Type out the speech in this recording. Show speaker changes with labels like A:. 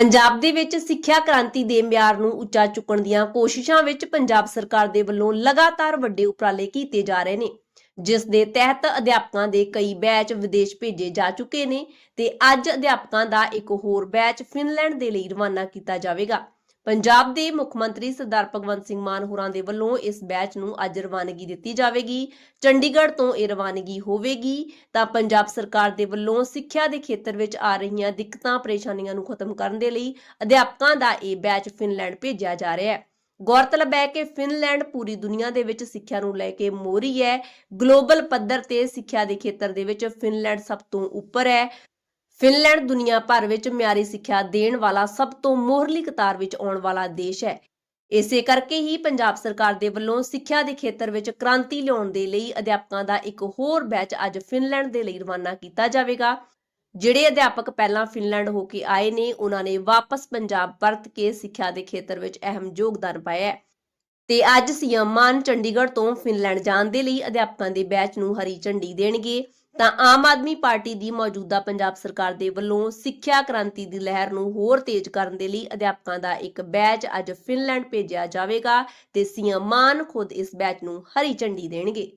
A: ਪੰਜਾਬ ਦੇ ਵਿੱਚ ਸਿੱਖਿਆ ਕ੍ਰਾਂਤੀ ਦੇ ਮਿਆਰ ਨੂੰ ਉੱਚਾ ਚੁੱਕਣ ਦੀਆਂ ਕੋਸ਼ਿਸ਼ਾਂ ਵਿੱਚ ਪੰਜਾਬ ਸਰਕਾਰ ਦੇ ਵੱਲੋਂ ਲਗਾਤਾਰ ਵੱਡੇ ਉਪਰਾਲੇ ਕੀਤੇ ਜਾ ਰਹੇ ਨੇ, ਜਿਸ ਦੇ ਤਹਿਤ ਅਧਿਆਪਕਾਂ ਦੇ ਕਈ ਬੈਚ ਵਿਦੇਸ਼ ਭੇਜੇ ਜਾ ਚੁੱਕੇ ਨੇ ਤੇ ਅੱਜ ਅਧਿਆਪਕਾਂ ਦਾ ਇੱਕ ਹੋਰ ਬੈਚ ਫਿਨਲੈਂਡ ਦੇ ਲਈ ਰਵਾਨਾ ਕੀਤਾ ਜਾਵੇਗਾ। ਪੰਜਾਬ ਦੇ ਮੁੱਖ ਮੰਤਰੀ ਸਰਦਾਰ ਭਗਵੰਤ ਸਿੰਘ ਮਾਨ ਹੋਰਾਂ ਦੇ ਵੱਲੋਂ ਇਸ ਬੈਚ ਨੂੰ ਅੱਜ ਰਵਾਨਗੀ ਦਿੱਤੀ ਜਾਵੇਗੀ। ਚੰਡੀਗੜ੍ਹ ਤੋਂ ਇਹ ਰਵਾਨਗੀ ਹੋਵੇਗੀ। ਤਾਂ ਪੰਜਾਬ ਸਰਕਾਰ ਦੇ ਵੱਲੋਂ ਸਿੱਖਿਆ ਦੇ ਖੇਤਰ ਵਿੱਚ ਆ ਰਹੀਆਂ ਦਿੱਕਤਾਂ, ਪਰੇਸ਼ਾਨੀਆਂ ਨੂੰ ਖਤਮ ਕਰਨ ਦੇ ਲਈ ਅਧਿਆਪਕਾਂ ਦਾ ਇਹ ਬੈਚ ਫਿਨਲੈਂਡ ਭੇਜਿਆ ਜਾ ਰਿਹਾ ਹੈ। ਗੌਰਤਲਬ ਹੈ ਕਿ ਫਿਨਲੈਂਡ ਪੂਰੀ ਦੁਨੀਆ ਦੇ ਵਿੱਚ ਸਿੱਖਿਆ ਨੂੰ ਲੈ ਕੇ ਮੋਹਰੀ ਹੈ। ਗਲੋਬਲ ਪੱਧਰ ਤੇ ਸਿੱਖਿਆ ਦੇ ਖੇਤਰ ਦੇ ਵਿੱਚ ਫਿਨਲੈਂਡ ਸਭ ਤੋਂ ਉੱਪਰ ਹੈ। ਫਿਨਲੈਂਡ ਦੁਨੀਆ ਭਰ ਵਿੱਚ ਮਿਆਰੀ ਸਿੱਖਿਆ ਦੇਣ ਵਾਲਾ ਸਭ ਤੋਂ ਮੋਹਰਲੀ ਕਤਾਰ ਵਿੱਚ ਆਉਣ ਵਾਲਾ ਦੇਸ਼ ਹੈ। ਇਸੇ ਕਰਕੇ ਹੀ ਪੰਜਾਬ ਸਰਕਾਰ ਦੇ ਵੱਲੋਂ ਸਿੱਖਿਆ ਦੇ ਖੇਤਰ ਵਿੱਚ ਕ੍ਰਾਂਤੀ ਲਿਆਉਣ ਦੇ ਲਈ ਅਧਿਆਪਕਾਂ ਦਾ ਇੱਕ ਹੋਰ ਬੈਚ ਅੱਜ ਫਿਨਲੈਂਡ ਦੇ ਲਈ ਰਵਾਨਾ ਕੀਤਾ ਜਾਵੇਗਾ। ਜਿਹੜੇ ਅਧਿਆਪਕ ਪਹਿਲਾਂ ਫਿਨਲੈਂਡ ਹੋ ਕੇ ਆਏ ਨੇ, ਉਹਨਾਂ ਨੇ ਵਾਪਸ ਪੰਜਾਬ ਪਰਤ ਕੇ ਸਿੱਖਿਆ ਦੇ ਖੇਤਰ ਵਿੱਚ ਅਹਿਮ ਯੋਗਦਾਨ ਪਾਇਆ ਹੈ। ਤੇ ਅੱਜ ਸੀਐਮ ਮਾਨ ਚੰਡੀਗੜ੍ਹ ਤੋਂ ਫਿਨਲੈਂਡ ਜਾਣ ਦੇ ਲਈ ਅਧਿਆਪਕਾਂ ਦੇ ਬੈਚ ਨੂੰ ਹਰੀ ਝੰਡੀ ਦੇਣਗੇ। ਤਾਂ ਆਮ ਆਦਮੀ ਪਾਰਟੀ ਦੀ ਮੌਜੂਦਾ ਪੰਜਾਬ ਸਰਕਾਰ ਦੇ ਵੱਲੋਂ ਸਿੱਖਿਆ ਕ੍ਰਾਂਤੀ ਦੀ ਲਹਿਰ ਨੂੰ ਹੋਰ ਤੇਜ਼ ਕਰਨ ਦੇ ਲਈ ਅਧਿਆਪਕਾਂ ਦਾ ਇੱਕ ਬੈਚ ਅੱਜ ਫਿਨਲੈਂਡ ਭੇਜਿਆ ਜਾਵੇਗਾ ਤੇ ਸੀਐਮ ਮਾਨ ਖੁਦ ਇਸ ਬੈਚ ਨੂੰ ਹਰੀ ਝੰਡੀ ਦੇਣਗੇ।